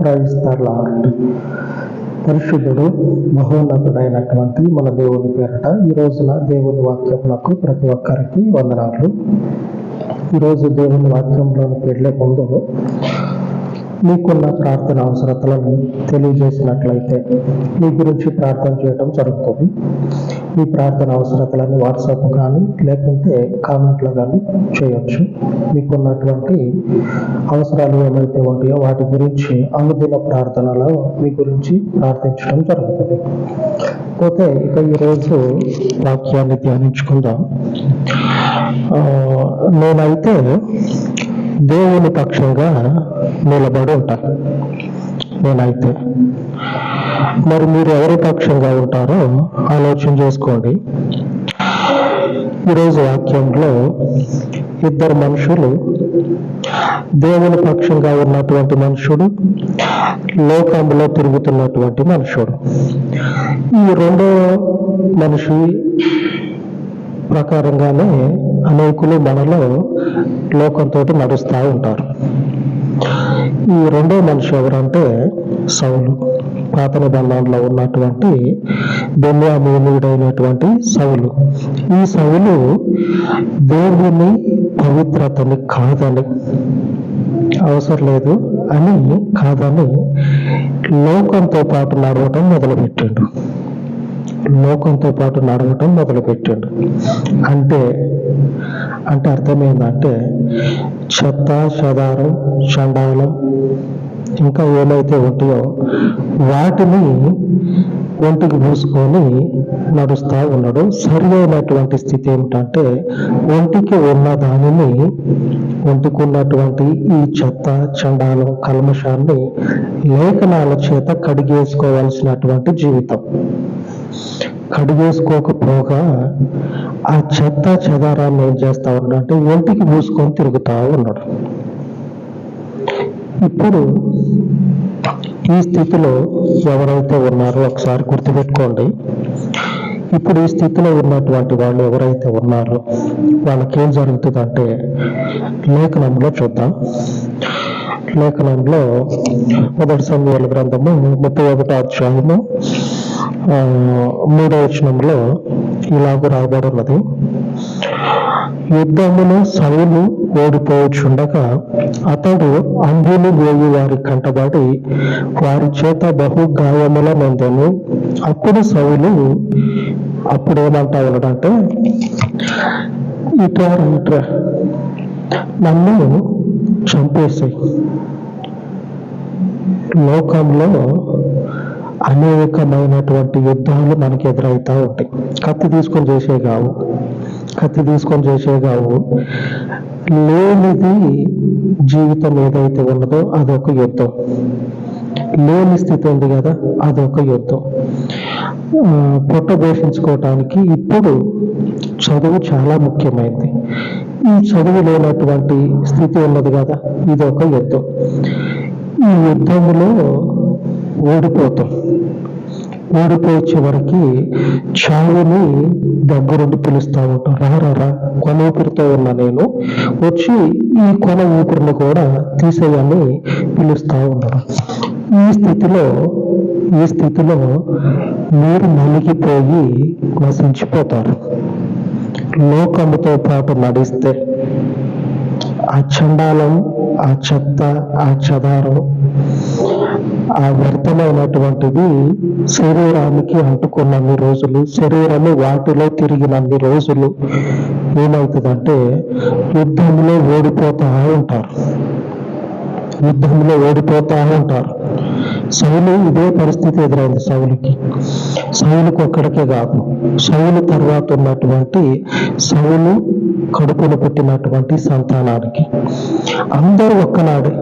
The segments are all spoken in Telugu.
క్రైస్తలార్డ్ పరిశుద్ధుడు మహోన్నతుడైనటువంటి మన దేవుని పేరట ఈ రోజున దేవుని వాక్యములకు ప్రతి ఒక్కరికి వందనాలు. ఈరోజు దేవుని వాక్యంలోకి వెళ్ళే ముందు మీకున్న ప్రార్థన అవసరతలను తెలియజేసినట్లయితే మీ గురించి ప్రార్థన చేయడం జరుగుతుంది. మీ ప్రార్థన అవసరతలని వాట్సాప్ కానీ లేకుంటే కామెంట్లో కానీ చేయొచ్చు. మీకున్నటువంటి అవసరాలు ఏమైతే ఉంటాయో వాటి గురించి అనుదిన ప్రార్థనలో మీ గురించి ప్రార్థించడం జరుగుతుంది. పోతే ఇక ఈరోజు వాక్యాన్ని ధ్యానించుకుందాం. నేనైతే దేవుని పక్షంగా నిలబడి ఉంటాను నేనైతే. మరి మీరు ఎవరి పక్షంగా ఉంటారో ఆలోచన చేసుకోండి. ఈరోజు వాక్యంలో ఇద్దరు మనుషులు దేవుని పక్షంగా ఉన్నటువంటి మనుషుడు లోకంలో తిరుగుతున్నటువంటి మనుషుడు. ఈ రెండో మనిషి ప్రకారంగానే అనేకులు మనలో లోకంతో నడుస్తూ ఉంటారు. ఈ రెండో మనిషి ఎవరంటే సౌలు. పాత నిబంధనలో ఉన్నటువంటి బెన్యామీనుడైనటువంటి సౌలు. ఈ సౌలు దేవుని పవిత్రతని కాదని అవసరం లేదు అని కాదని లోకంతో పాటు నడవటం మొదలుపెట్టాడు. లోకంతో పాటు నడవటం మొదలుపెట్టాడు. అంటే అంటే అర్థమైందంటే చెత్త చెదారం చండాలం ఇంకా ఏమైతే ఉంటాయో వాటిని ఒంటికి పూసుకొని నడుస్తూ ఉన్నాడు. సరి అయినటువంటి స్థితి ఏమిటంటే ఒంటికి ఉన్న దానిని ఒంటికి ఉన్నటువంటి ఈ చెత్త చండాలం కల్మషాన్ని లేఖనాల చేత కడిగేసుకోవాల్సినటువంటి జీవితం. కడిగేసుకోకపోగా ఆ చెత్త చెదారాన్ని ఏం చేస్తా ఉన్నాడంటే ఒంటికి పూసుకొని తిరుగుతా ఉన్నాడు. ఇప్పుడు ఈ స్థితిలో ఎవరైతే ఉన్నారో ఒకసారి గుర్తుపెట్టుకోండి. ఇప్పుడు ఈ స్థితిలో ఉన్నటువంటి వాళ్ళు ఎవరైతే ఉన్నారో వాళ్ళకి ఏం జరుగుతుందంటే లేఖనంలో చూద్దాం. లేఖనంలో మొదటి సమయాల గ్రంథము ముప్పై ఒకటో అధ్యాయము మూడో వచనంలో ఇలాగ రాయబడి ఉన్నది సౌలు ఓడిపోవచ్చుండగా అతడు అంబులు వేయి వారి కంటబడి వారి చేత బహు గాయముల నందను అప్పుడు సౌలు అప్పుడు ఏమంటా ఉన్నాడంటే ఇట్రా ఇట్రా నన్ను చంపేసాయి. లోకంలో అనేకమైనటువంటి యుద్ధాలు మనకి ఎదురవుతూ ఉంటాయి. కత్తి తీసుకొని చేసే కావు కత్తి తీసుకొని చేసే కావు లేనిది జీవితం ఏదైతే ఉన్నదో అదొక యుద్ధం. లేని స్థితి ఉంది కదా అదొక యుద్ధం. ఆ, పొట్ట పోషించుకోవటానికి ఇప్పుడు చదువు చాలా ముఖ్యమైనది. ఈ చదువు లేనటువంటి స్థితి ఉన్నది కదా ఇది ఒక యుద్ధం. ఈ యుద్ధంలో ఓడిపోతాం. ఓడిపోయే చివరికి చావుని దగ్గరుండి పిలుస్తా ఉంటాం. రారా రా, కొన ఊపిరితో ఉన్న నేను. వచ్చి ఈ కొన ఊపిరిని కూడా తీసేయని పిలుస్తా ఉన్నాడు ఈ స్థితిలో ఈ స్థితిలో మీరు నలిగిపోయి నశించిపోతారు లోకముతో పాటు నడిస్తే ఆ చండాలం ఆ చెత్త ఆ చదారం ఆ వ్యర్థమైనటువంటిది శరీరానికి అంటుకున్నన్ని రోజులు శరీరము వాటిలో తిరిగినన్ని రోజులు ఏమవుతుందంటే యుద్ధంలో ఓడిపోతా ఉంటారు. యుద్ధంలో ఓడిపోతా ఉంటారు. సౌలు ఇదే పరిస్థితి ఎదురైంది సౌలుకి. సౌలుకు ఒక్కడికే కాదు సౌలు తర్వాత ఉన్నటువంటి సౌలు కడుపును పుట్టినటువంటి సంతానానికి. అందరూ ఒక్కనాడే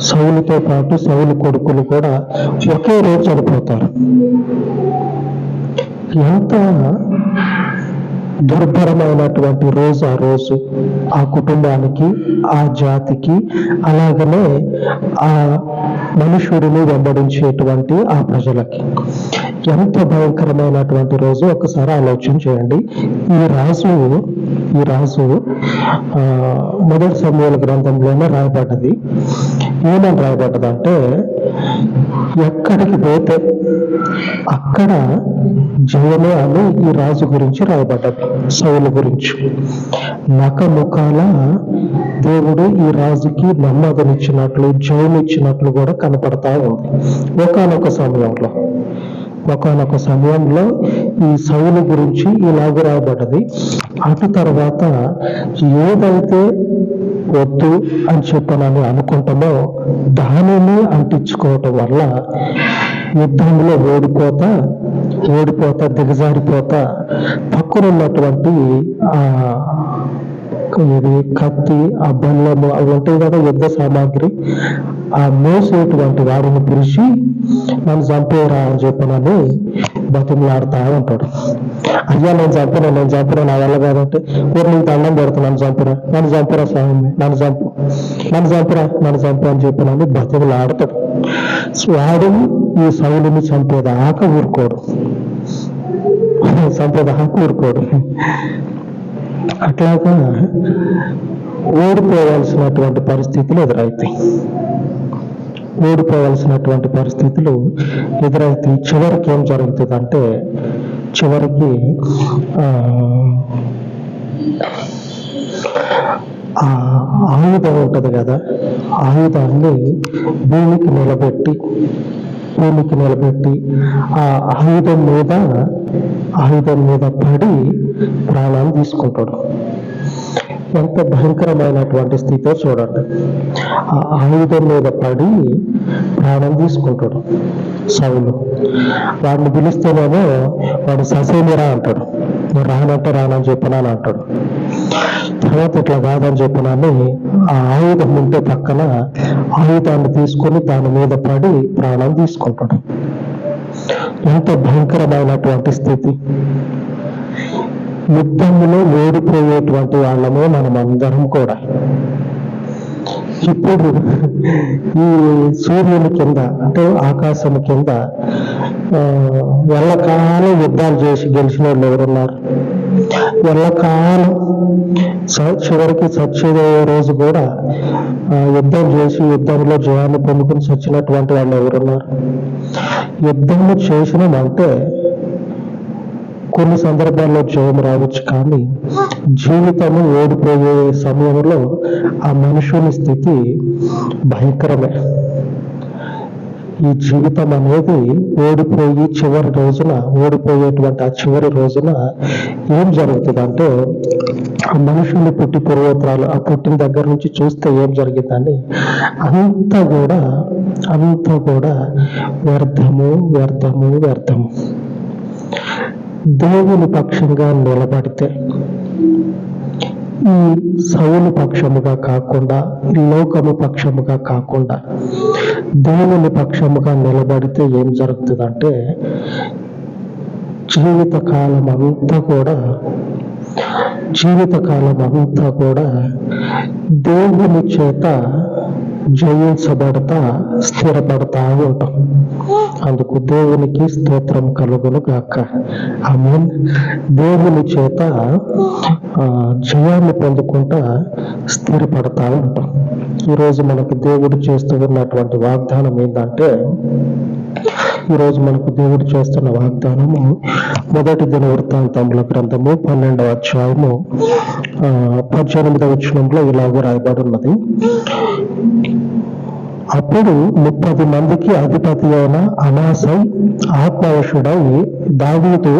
సౌలుతో పాటు సౌలు కొడుకులు కూడా ఒకే రోజు చనిపోతారు. ఎంత దుర్భరమైనటువంటి రోజు ఆ రోజు ఆ కుటుంబానికి ఆ జాతికి అలాగనే ఆ మనుషుడిని వెంబడించేటువంటి ఆ ప్రజలకి. ఎంత భయంకరమైనటువంటి రోజు? ఒకసారి ఆలోచన చేయండి. ఈ రాజు ఈ రాజు మొదటి సమయాల గ్రంథంలోనే రాయబడ్డది. ఏమని రాయబడ్డదంటే ఎక్కడికి పోతే అక్కడ జయమే అని ఈ రాజు గురించి రాయబడ్డది సౌలు గురించి. నకముఖాల దేవుడు ఈ రాజుకి నమ్మదనిచ్చినట్లు జయమిచ్చినట్లు కూడా కనపడతా ఉంది. ఒకానొక సమయంలో ఒకానొక సమయంలో ఈ సౌలు గురించి ఇలాగ రాయబడ్డది. అటు తర్వాత ఏదైతే వద్దు అని చెప్పనని అనుకుంటామో దానిని అంటించుకోవటం వల్ల యుద్ధంలో ఓడిపోతా ఓడిపోతా దిగజారిపోతా. పక్కనున్నటువంటి ఆ ఇది కత్తి ఆ బండ్లము అవి ఉంటాయి కదా యుద్ధ సామాగ్రి ఆ మోసేటువంటి వాడిని పిలిచి నన్ను చంపేరా అని చెప్పనని బతిమలాడుతా ఉంటాడు అయ్యా నేను చంపిన నేను చంపిన నా వల్ల కాదంటే ఊరు నీకు దండం పెడతా నన్ను చంపిరా నన్ను చంపరా స్వామి నన్ను చంపు నన్ను చంపరా నన్ను చంపు అని చెప్పనని బతిమలాడతాడు. వాడు ఈ సౌలుని చంపేదాకా ఊరుకోడు. చంపేదాకా ఊరుకోడు. అట్లాగా ఓడిపోవాల్సినటువంటి పరిస్థితులు ఎదురవుతాయి ఓడిపోవాల్సినటువంటి పరిస్థితులు ఎదురవుతాయి చివరికి ఏం జరుగుతుందంటే చివరికి ఆ, ఆయుధం ఉంటుంది కదా ఆయుధాన్ని భూమికి నిలబెట్టి భూమికి నిలబెట్టి ఆ ఆయుధం మీద ఆయుధం మీద పడి ప్రాణాలు తీసుకుంటాడు. ఎంత భయంకరమైనటువంటి స్థితితో చూడండి. ఆ ఆయుధం మీద పడి ప్రాణం తీసుకుంటాడు సౌలు. వాడిని పిలిస్తేనేమో వాడు ససేమిరా అంటాడు. రానంటే రానని చెప్పనని అంటాడు. తర్వాత ఇట్లా కాదని చెప్పినాను ఆ ఆయుధం ఉంటే పక్కన ఆయుధాన్ని తీసుకొని దాని మీద పడి ప్రాణం తీసుకుంటాడు. ఎంత భయంకరమైనటువంటి స్థితి. యుద్ధంలో ఓడిపోయేటువంటి వాళ్ళమే మనం అందరం కూడా. ఇప్పుడు ఈ సూర్యుని కింద అంటే ఆకాశం కింద ఆ, ఎల్లకాలం యుద్ధాలు చేసి గెలిచిన వాళ్ళు ఎవరున్నారు? ఎల్లకాలం స- చివరికి చచ్చేదే రోజు కూడా యుద్ధం చేసి యుద్ధంలో జయాన్ని పొందుకుని చచ్చినటువంటి వాళ్ళు ఎవరున్నారు? యుద్ధము చేసినామంటే కొన్ని సందర్భాల్లో జయం రావచ్చు కానీ జీవితము ఓడిపోయే సమయంలో ఆ మనుషుని స్థితి భయంకరమే. ఈ జీవితం అనేది ఓడిపోయి చివరి రోజున ఓడిపోయేటువంటి ఆ చివరి రోజున ఏం జరుగుతుందంటే ఆ మనుషుల్ని పుట్టి పూర్వోత్తరాలు ఆ పుట్టిన దగ్గర నుంచి చూస్తే ఏం జరిగిందని అంతా కూడా అంతా కూడా వ్యర్థము వ్యర్థము వ్యర్థము. దేవుని పక్షంగా నిలబడితే ఈ సౌలు పక్షముగా కాకుండా లోకము పక్షముగా కాకుండా దేవుని పక్షముగా నిలబడితే ఏం జరుగుతుందంటే జీవిత కాలం అంతా కూడా జీవిత కాలం అంతా కూడా దేవుని చేత జయించబడతా స్థిరపడతా ఉంటాం. అందుకు దేవునికి స్తోత్రం కలుగును గాక. ఆమె దేవుని చేత ఆ, జయాన్ని పొందుకుంటా స్థిరపడతా ఉంటాం. ఈరోజు మనకు దేవుడు చేస్తూ ఉన్నటువంటి వాగ్దానం ఏంటంటే ఈరోజు మనకు దేవుడు చేస్తున్న వాగ్దానము మొదటి దిన వృత్తాంతముల గ్రంథము పన్నెండవ అధ్యాయము ఆ, పద్దెనిమిదవ వచనంలో ఇలాగ రాయబడి ఉన్నది. అప్పుడు ముప్పది మందికి అధిపతి అయిన అనాసై ఆత్మవశుడై దావీదు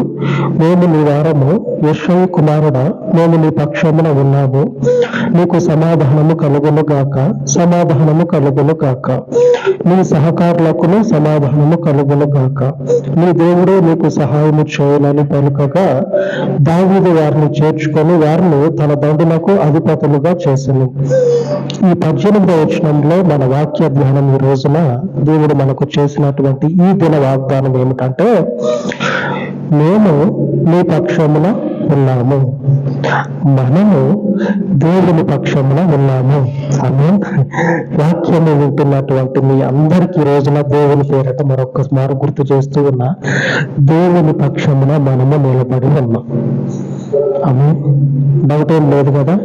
మేము నీ వారము యశ్వ కుమారుడ మేము నీ పక్షమున ఉన్నాము. నీకు సమాధానము కలుగును గాక సమాధానము కలుగును గాక. నీ సహకారులకును సమాధానము కలుగును గాక. నీ దేవుడు నీకు సహాయము చేయాలని పలుకగా దావీదు వారిని చేర్చుకొని వారిని తన దండులకు అధిపతులుగా చేసింది ఈ పద్దెనిమిదవ వచనంలో మన వాక్య ధ్యానం ఈ రోజున దేవుడు మనకు చేసినటువంటి ఈ దిన వాగ్దానం ఏమిటంటే మేము మీ పక్షమున ఉన్నాము. మనము దేవుని పక్షమున ఉన్నాము. అని వాక్యము వింటున్నటువంటి మీ అందరికీ రోజున దేవుని పేరట మరొక మారు గుర్తు చేస్తూ ఉన్న దేవుని పక్షమున మనము నిలబడి ఉన్నాం. అమ్మ డౌట్ ఏం లేదు కదా?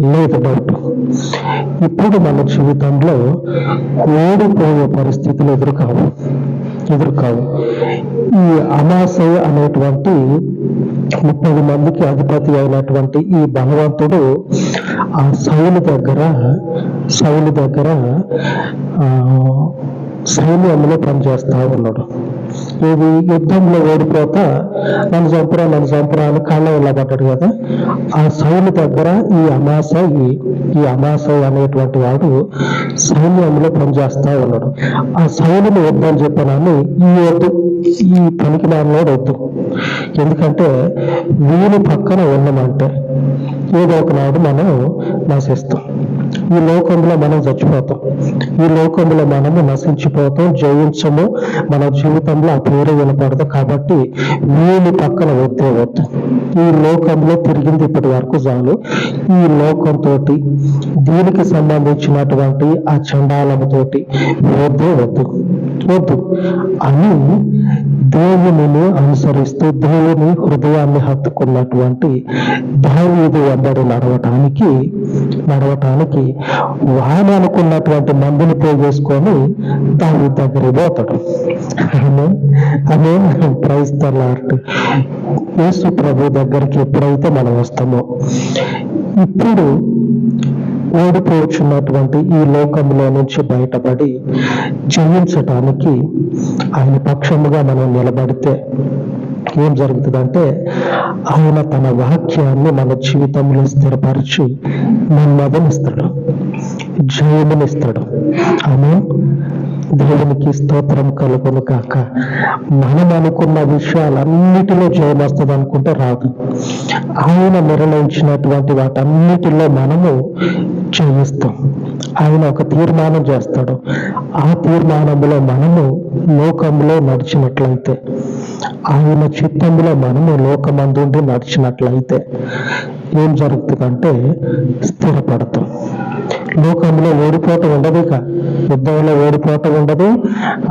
లేదు డౌట్. ఇప్పుడు మన జీవితంలో ఓడిపోయే పరిస్థితులు ఎదురుకావు. ఎదురుకావు. ఈ అమాసయ అనేటువంటి ముప్పై మందికి అధిపతి అయినటువంటి ఈ భగవంతుడు ఆ సౌలు దగ్గర సౌలు దగ్గర సైన్యంలో పనిచేస్తూ ఉన్నాడు. ఇది యుద్ధంలో ఓడిపోతా నన్ను చంపరా నన్ను చంపరా అని కళ్ళ వెళ్ళబడ్డాడు కదా. ఆ సౌలు దగ్గర ఈ అమాస ఈ ఈ అనేటువంటి వాడు సైన్యంలో పనిచేస్తా ఉన్నాడు. ఆ సౌలుని వద్దని చెప్పానని ఈ వద్దు ఈ పనికి మానలోడు వద్దు. ఎందుకంటే వీని పక్కన ఉన్నామంటే ఏదో ఒకనాడు మనం నశిస్తాం. ఈ లోకంలో మనం చచ్చిపోతాం. ఈ లోకంలో మనము నశించిపోతాం. జయించము. మన జీవితంలో ఆ పేరు వినపడదు కాబట్టి వీని పక్కన వద్దే వద్దు. ఈ లోకంలో తిరిగింది ఇప్పటి వరకు చాలు. ఈ లోకంతో దీనికి సంబంధించినటువంటి ఆ చండాలముతోటి వద్దే వద్దు. వద్దు. అని దేవునిని అనుసరిస్తూ దేవుని హృదయాన్ని హత్తుకున్నటువంటి దావీదు వెంబడి నడవటానికి నడవటానికి వాడు అనుకున్నటువంటి మందుని పోగేసుకొని దావి దగ్గరికి పోతాడు. అనే ప్రైస్తలార్ట్ యేసు ప్రభు దగ్గరికి ఎప్పుడైతే మనం వస్తామో ఇప్పుడు ఓడిపోవచ్చున్నటువంటి ఈ లోకంలో నుంచి బయటపడి జయించటానికి ఆయన పక్షముగా మనం నిలబడితే ఏం జరుగుతుందంటే ఆయన తన వాక్యాన్ని మన జీవితంలో స్థిరపరిచి నెమ్మదినిస్తాడు జయమునిస్తాడు. ఆమె దేవునికి స్తోత్రం కలుగును కాక మనం అనుకున్న విషయాలన్నిటిలో జయం వస్తుంది అనుకుంటే రాదు. ఆయన నిర్ణయించినటువంటి వాటన్నిటిలో మనము జయిస్తాం ఆయన ఒక తీర్మానం చేస్తాడు. ఆ తీర్మానంలో మనము లోకంలో నడిచినట్లయితే ఆయన చిత్తంలో మనము లోకమందుండి నడిచినట్లయితే ఏం జరుగుతుందంటే స్థిరపడతాం. లోకంలో ఓడిపోవటం ఉండదు ఇక. యుద్ధంలో ఓడిపోవటం ఉండదు.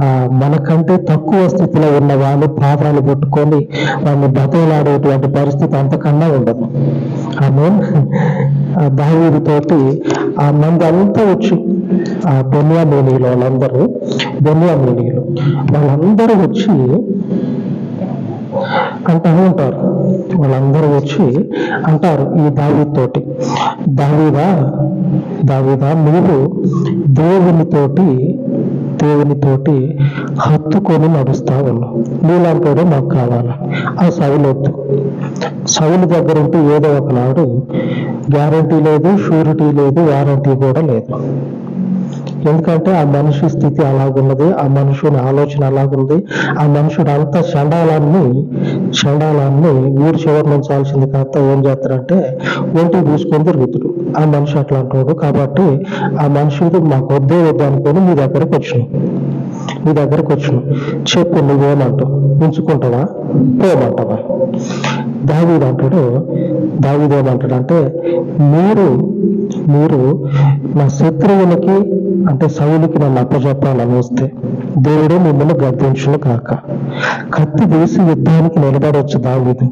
ఆ మనకంటే తక్కువ స్థితిలో ఉన్న వాళ్ళు పాదాలు పుట్టుకొని వాళ్ళని బతలాడేటువంటి పరిస్థితి అంతకన్నా ఉండదు. ఆమె దావీదితోటి ఆ మంది అంతా వచ్చి ఆ బెన్యామీనీలు వాళ్ళందరూ బెన్యామీనీలు వాళ్ళందరూ వచ్చి అంటూ ఉంటారు. వాళ్ళందరూ వచ్చి అంటారు ఈ దావీతోటి దావీదా దావీదా నువ్వు దేవునితోటి దేవునితోటి హత్తుకొని నడుస్తా ఉన్నావు నీలాంటి మాకు కావాలా? ఆ సౌలొద్దు సవిలు దగ్గర ఉంటూ ఏదో ఒకనాడు గ్యారంటీ లేదు షూరిటీ లేదు వారంటీ కూడా లేదు. ఎందుకంటే ఆ మనిషి స్థితి అలాగున్నది ఆ మనుషుని ఆలోచన అలాగుంది ఆ మనుషుడు అంత చండాలాన్ని చండాలాన్ని ఊరు చివరి ఉంచాల్సింది కాస్త ఏం చేస్తారంటే ఒంటి పూసుకొని తిరుగుతుడు ఆ మనిషి అట్లా అంటాడు కాబట్టి ఆ మనుషుడు మాకు వద్దే వద్దు అనుకొని మీ దగ్గరకు వచ్చినాం. మీ దగ్గరకు వచ్చినాం. చెప్పు నువ్వేమంటావు ఉంచుకుంటావా? పోమంటావా? దావీదు అంటాడు దావీదు అంటే మీరు మీరు నా శత్రువులకి అంటే సౌలుకి నన్ను అప్పచెప్పాలని వస్తే దేవుడే మిమ్మల్ని గర్భించును కాక కత్తి వేసి యుద్ధానికి నిలబడవచ్చు దావీదు.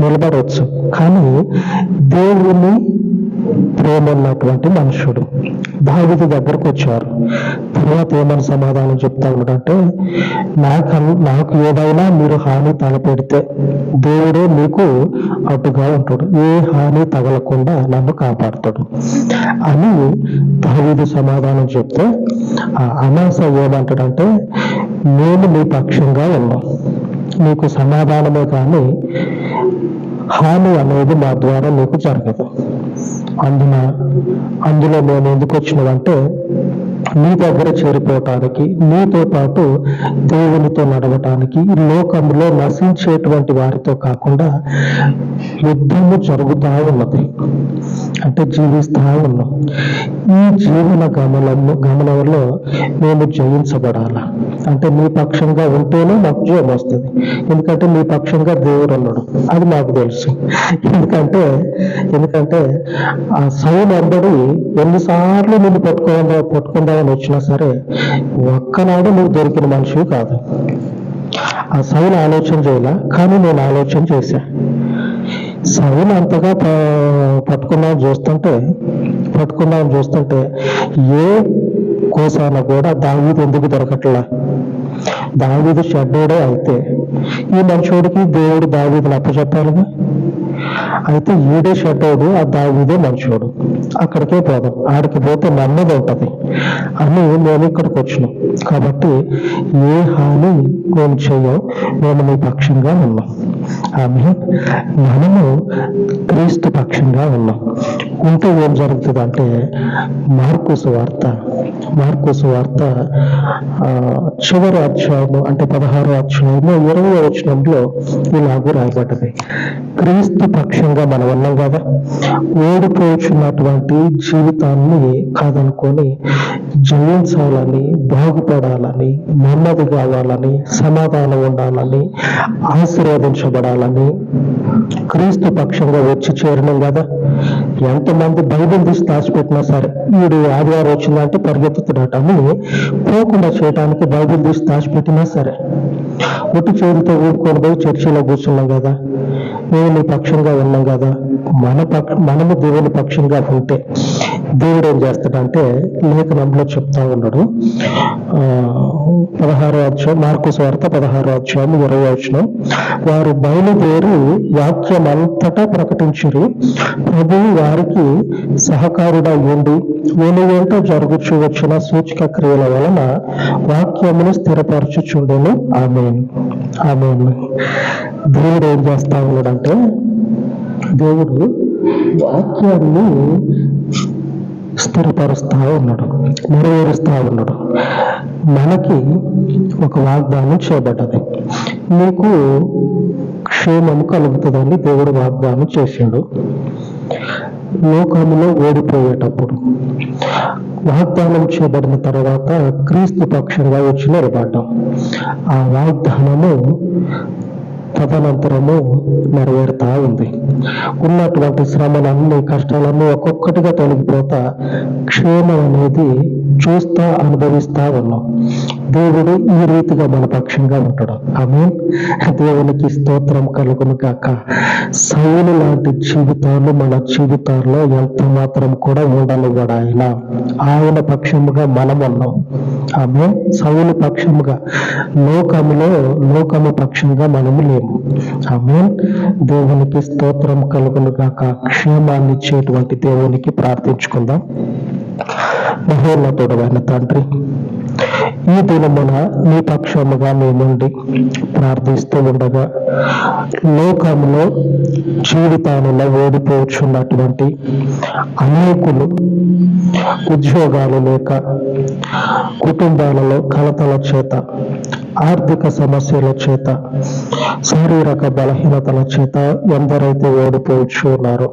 నిలబడవచ్చు కానీ దేవుని ప్రేమ ఉన్నటువంటి మనుషుడు. దావిది దగ్గరకు వచ్చారు. తర్వాత ఏమని సమాధానం చెప్తా ఉన్నాడంటే నాకు నాకు ఏదైనా మీరు హాని తలపెడితే దేవుడే మీకు అడ్డుగా ఉంటాడు. ఏ హాని తగలకుండా నన్ను కాపాడుతాడు. అని దావిది సమాధానం చెప్తే ఆ అనాస ఏమంటాడంటే నేను మీ పక్షంగా ఉన్నాం. మీకు సమాధానమే కానీ హాని అనేది మా ద్వారా మీకు జరగదు. అందున అందులో మేము ఎందుకు వచ్చినామంటే నీ దగ్గర చేరిపోవటానికి నీతో పాటు దేవునితో నడవటానికి లోకంలో నశించేటువంటి వారితో కాకుండా యుద్ధము జరుగుతూ ఉన్నది. అంటే జీవిస్తూ ఉన్నాం. ఈ జీవన గమనము గమనంలో మేము జయించబడాల? అంటే మీ పక్షంగా ఉంటేనే మాకు జయం వస్తుంది. ఎందుకంటే మీ పక్షంగా దేవుడు అన్నాడు అది మాకు తెలుసు. ఎందుకంటే ఎందుకంటే ఆ సౌలు అందడి ఎన్నిసార్లు నిన్ను పట్టుకోదా పట్టుకుందామని వచ్చినా సరే ఒక్కనాడు నువ్వు దొరికిన మనిషివి కాదు. ఆ సైన్ ఆలోచన చేయాల? కానీ నేను ఆలోచన చేశా. సైన్ అంతగా ప- చూస్తుంటే పట్టుకున్నాం చూస్తుంటే ఏ కోసాన కూడా దావీదు ఎందుకు దొరకట్లా? దావీదు షడ్డోడే అయితే ఈ మనుషుడికి దేవుడు దావీదుని అప్పచెప్పాలిగా? అయితే ఈడే షడ్డోడు ఆ దావీదే మనుషుడు అక్కడికే పోదాం. ఆడికి పోతే నమ్మది ఉంటుంది అని మేము ఇక్కడికి వచ్చినాం. కాబట్టి ఏ హాని మేము చేయం మేము నీ పక్షంగా ఉన్నాం. ఆమె మనము క్రీస్తు పక్షంగా ఉన్నాం. ఉంటే ఏం జరుగుతుంది అంటే మార్కుసు వార్త మార్కుసు వార్త చివరి అధ్యాయము అంటే పదహారో అధ్యాయము ఇరవై వచనంలో ఇలాగూ రాయబడ్డది. క్రీస్తు పక్షంగా మనం ఉన్నాం కదా ఓడిపోతున్నటువంటి జీవితాన్ని కాదనుకొని జయించాలని బాగుపడాలని నెమ్మది కావాలని సమాధానం ఉండాలని ఆశీర్వదించబడాలని క్రీస్తు పక్షంగా వచ్చి చేరినాం కదా. ఎంతమంది బైబిల్ తీసి దాచిపెట్టినా సరే వీడు ఆదివారం వచ్చిందంటే పరిగెత్తుతున్నాడు అని పోకుండా చేయడానికి బైబిల్ తీసి దాచిపెట్టినా సరే ఒట్టి చేతితో ఊరుకొని పోయి చర్చిలో కూర్చున్నాం కదా. మేము నీ పక్షంగా ఉన్నాం కదా. మన పక్ష మనము దేవుని పక్షంగా ఉంటే దేవుడు ఏం చేస్తాడంటే లేఖనంలో చెప్తా ఉన్నాడు. పదహారో అధ్యాయం మార్కు స్వార్థ పదహారో అధ్యాయం ఇరవై వచ్చిన వారు బయలుదేరి వాక్యం అంతటా ప్రకటించిరి. ప్రభువు వారికి సహకారుడై ఉండి. వెను వెంట జరుగుచు వచ్చిన సూచక క్రియల వలన వాక్యమును స్థిరపరచుచుండెను. ఆమె ఆమె దేవుడు ఏం చేస్తా ఉన్నాడంటే దేవుడు వాక్యాన్ని స్థిరపరుస్తూ ఉన్నాడు నెరవేరుస్తూ ఉన్నాడు. మనకి ఒక వాగ్దానం చేయబడ్డది. నీకు క్షేమం కలుగుతుందని దేవుడు వాగ్దానం చేసిండు. లోకములో ఓడిపోయేటప్పుడు వాగ్దానం చేయబడిన తర్వాత క్రీస్తు పక్షంగా వచ్చి నిలబడ్డం. ఆ వాగ్దానము తదనంతరము నెరవేరుతా ఉంది. ఉన్నటువంటి శ్రమలన్నీ కష్టాలన్నీ ఒక్కొక్కటిగా తొలగిపోతా క్షేమం అనేది చూస్తా అనుభవిస్తా ఉన్నాం. దేవుడు ఈ రీతిగా మన పక్షంగా ఉంటాడు. ఆమె దేవునికి స్తోత్రం కలుగును కాక సౌలు లాంటి జీవితాలు మన జీవితాల్లో ఎంత మాత్రం కూడా ఉండనివ్వడు ఆయన. ఆయన పక్షముగా మనం ఉన్నాం ఆమె సౌలు పక్షముగా లోకములో లోకము పక్షంగా మనము లేము. ఆమె దేవునికి స్తోత్రం కలుగును గాక క్షేమాన్ని ఇచ్చేటువంటి దేవునికి ప్రార్థించుకుందాం. మహోన్నతుడమైన తండ్రి ఈ దినమున నీ పక్షముగా మేముండి ప్రార్థిస్తూ ఉండగా లోకములో జీవితాలలో ఓడిపోచున్నటువంటి అనేకులు ఉద్యోగాలు లేక కుటుంబాలలో కలతల చేత ఆర్థిక సమస్యల చేత శారీరక బలహీనతల చేత ఎందరైతే ఓడిపోవచ్చు ఉన్నారో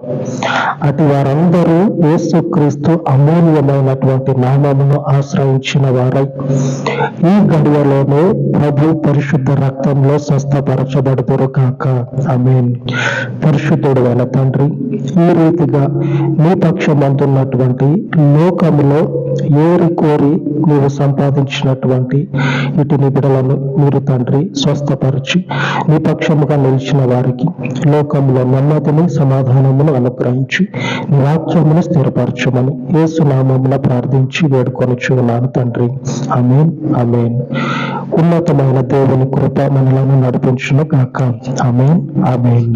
అటు వారందరూ యేసుక్రీస్తు అమూల్యమైనటువంటి నామమును ఆశ్రయించిన వారై ఈ గడియలోనే ప్రభు పరిశుద్ధ రక్తంలో స్వస్థపరచబడుతురు కాక ఆమేన్. పరిశుద్ధుడు అయిన తండ్రి ఈ రీతిగా నీ పక్షమందున్నటువంటి లోకములో ఏరి కోరి నీవు సంపాదించినటువంటి ఇటు నిబిడలను మీరు తండ్రి స్వస్థపరిచి నీ పక్షముగా నిలిచిన వారికి లోకంలో నెమ్మదిని సమాధానమును అనుగ్రహించి వాక్యమును స్థిరపరచమని ఏసునామమున ప్రార్థించి వేడుకొనుచున్నాను తండ్రి. అమేన్ అమేన్ ఉన్నతమైన దేవుని కృప మనలను నడిపించును కాక అమేన్ అమేన్